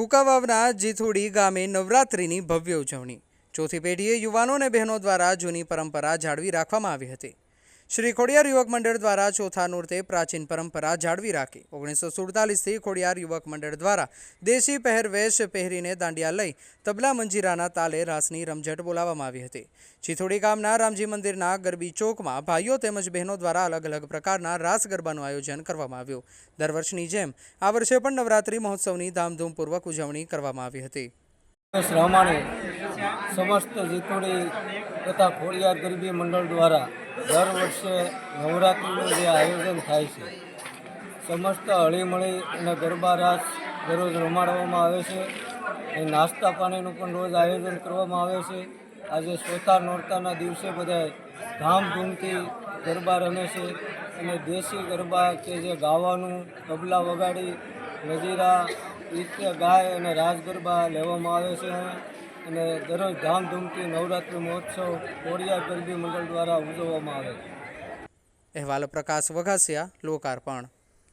કુકાવાવના જીથુડી ગામે નવરાત્રિની ભવ્ય ઉજવણી. ચોથી પેઢીએ યુવાનો અને બહેનો દ્વારા જૂની પરંપરા જાળવી રાખવામાં આવી હતી. શ્રી ખોડિયાર યુવક મંડળ દ્વારા ચોથા નોરતે પ્રાચીન પરંપરા જાળવી રાખી. ઓગણીસો સુડતાલીસથી ખોડિયાર યુવક મંડળ દ્વારા દેશી પહેરવેશ પહેરીને દાંડિયા લઈ તબલા મંજીરાના તાલે રાસની રમઝટ બોલાવવામાં આવી હતી. ચિથોડી ગામના રામજી મંદિરના ગરબી ચોકમાં ભાઈઓ તેમજ બહેનો દ્વારા અલગ અલગ પ્રકારના રાસ ગરબાનું આયોજન કરવામાં આવ્યું. દર વર્ષની જેમ આ વર્ષે પણ નવરાત્રી મહોત્સવની ધામધૂમપૂર્વક ઉજવણી કરવામાં આવી હતી. સમસ્ત તથા ખોડિયાર ગરબી મંડળ દ્વારા દર વર્ષે નવરાત્રિનું જે આયોજન થાય છે, સમસ્ત હળીમળી અને ગરબા રાસ દરરોજ રમાડવામાં આવે છે. અને નાસ્તા પાણીનું પણ રોજ આયોજન કરવામાં આવે છે. આજે ચોથા નોરતાના દિવસે બધા ધામધૂમથી ગરબા રમે છે અને દેશી ગરબા કે જે ગાવાનું તબલા વગાડી નજીરા નૃત્ય ગાય અને રાસ ગરબા લેવામાં આવે છે. અને દરરોજ ધામધૂમથી નવરાત્રિ મહોત્સવ કોડિયાર ગરબી મંડળ દ્વારા ઉજવવામાં આવે છે. અહેવાલ પ્રકાશ વઘાસિયા, લોકાર્પણ.